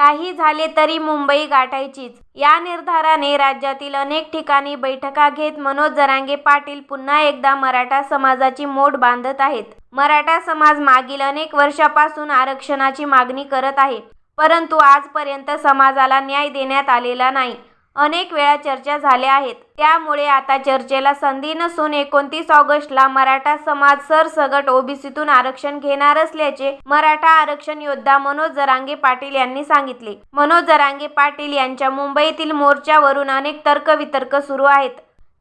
काही झाले तरी मुंबई गाठायचीच. या निर्धाराने राज्यातील अनेक ठिकाणी बैठका घेत मनोज जरांगे पाटील पुन्हा एकदा मराठा समाजाची मोड बांधत आहेत. मराठा समाज मागील अनेक वर्षापासून आरक्षणाची मागणी करत आहे परंतु आजपर्यंत समाजाला न्याय देण्यात आलेला नाही. अनेक वेळा चर्चा झाल्या आहेत. त्यामुळे आता चर्चेला संधी नसून एकोणतीस ऑगस्टला मराठा समाज सरसगट ओबीसीतून आरक्षण घेणार असल्याचे मराठा आरक्षण योद्धा मनोज जरांगे पाटील यांनी सांगितले. मनोज जरांगे पाटील यांच्या मुंबईतील मोर्चावरून अनेक तर्कवितर्क सुरू आहेत.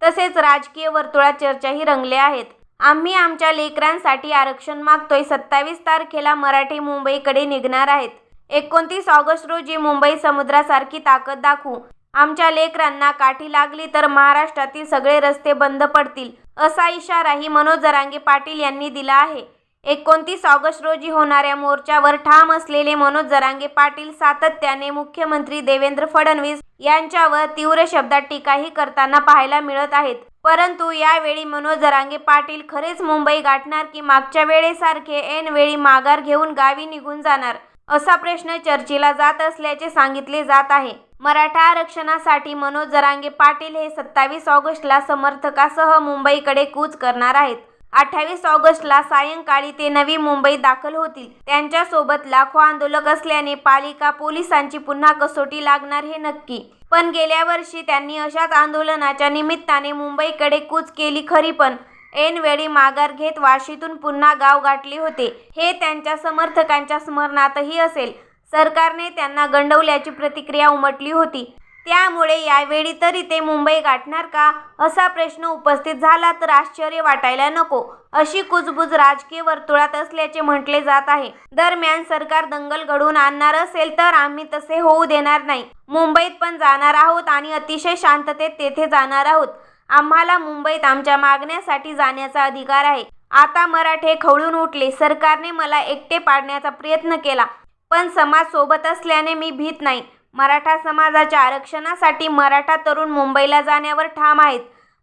तसेच राजकीय वर्तुळात चर्चाही रंगल्या आहेत. आम्ही आमच्या लेकरांसाठी आरक्षण मागतोय. सत्तावीस तारखेला मराठी मुंबईकडे निघणार आहेत. एकोणतीस ऑगस्ट रोजी मुंबई समुद्रासारखी ताकद दाखवू. आमच्या लेकरांना काठी लागली तर महाराष्ट्रातील सगळे रस्ते बंद पडतील असा इशाराही मनोज जरांगे पाटील यांनी दिला आहे. एकोणतीस ऑगस्ट रोजी होणाऱ्या मोर्चावर ठाम असलेले मनोज जरांगे पाटील सातत्याने मुख्यमंत्री देवेंद्र फडणवीस यांच्यावर तीव्र शब्दात टीकाही करताना पाहायला मिळत आहेत. परंतु यावेळी मनोज जरांगे पाटील खरेच मुंबई गाठणार की मागच्या वेळेसारखे ऐनवेळी माघार घेऊन गावी निघून जाणार असा प्रश्न चर्चेला जात असल्याचे सांगितले जात आहे. मराठा आरक्षणासाठी मनोज जरांगे पाटील हे सत्तावीस ऑगस्टला समर्थकासह मुंबईकडे कूच करणार आहेत. अठ्ठावीस ऑगस्टला सायंकाळी ते नवी मुंबई दाखल होतील. त्यांच्यासोबत लाखो आंदोलक असल्याने पालिका पोलिसांची पुन्हा कसोटी लागणार हे नक्की. पण गेल्या वर्षी त्यांनी अशाच आंदोलनाच्या निमित्ताने मुंबईकडे कूच केली खरी पण ऐनवेळी माघार घेत वाशीतून पुन्हा गाव गाठले होते. हे त्यांच्या समर्थकांच्या स्मरणातही असेल. सरकारने त्यांना गंडवल्याची प्रतिक्रिया उमटली होती. त्यामुळे यावेळी तरी ते मुंबई गाठणार का? असा प्रश्न उपस्थित झाला तर आश्चर्य वाटायला नको अशी कुजबुज राजकीय वर्तुळात असल्याचे म्हटले जात आहे. दरम्यान सरकार दंगल घडवून आणणार असेल तर आम्ही तसे होऊ देणार नाही. मुंबईत पण जाणार आहोत आणि अतिशय शांततेत तेथे जाणार आहोत. आम्हाला मुंबईत आमच्या मागण्यासाठी जाण्याचा अधिकार आहे. आता मराठे खवळून उठले. सरकारने मला एकटे पाडण्याचा प्रयत्न केला. पण समाज सोबत असल्याने मी भीत नाही. मराठा समाजाच्या आरक्षणासाठी मराठा तरुण मुंबईला जाण्यावर ठाम आहेत.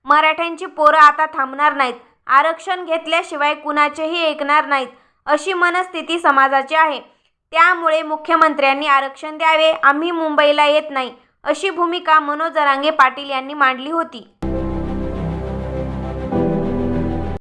मराठ्यांची पोरं आता थांबणार नाहीत. आरक्षण घेतल्याशिवाय कुणाचेही ऐकणार नाहीत अशी मनस्थिती समाजाची आहे. त्यामुळे मुख्यमंत्र्यांनी आरक्षण द्यावे आम्ही मुंबईला येत नाही अशी भूमिका मनोज जरांगे पाटील यांनी मांडली होती.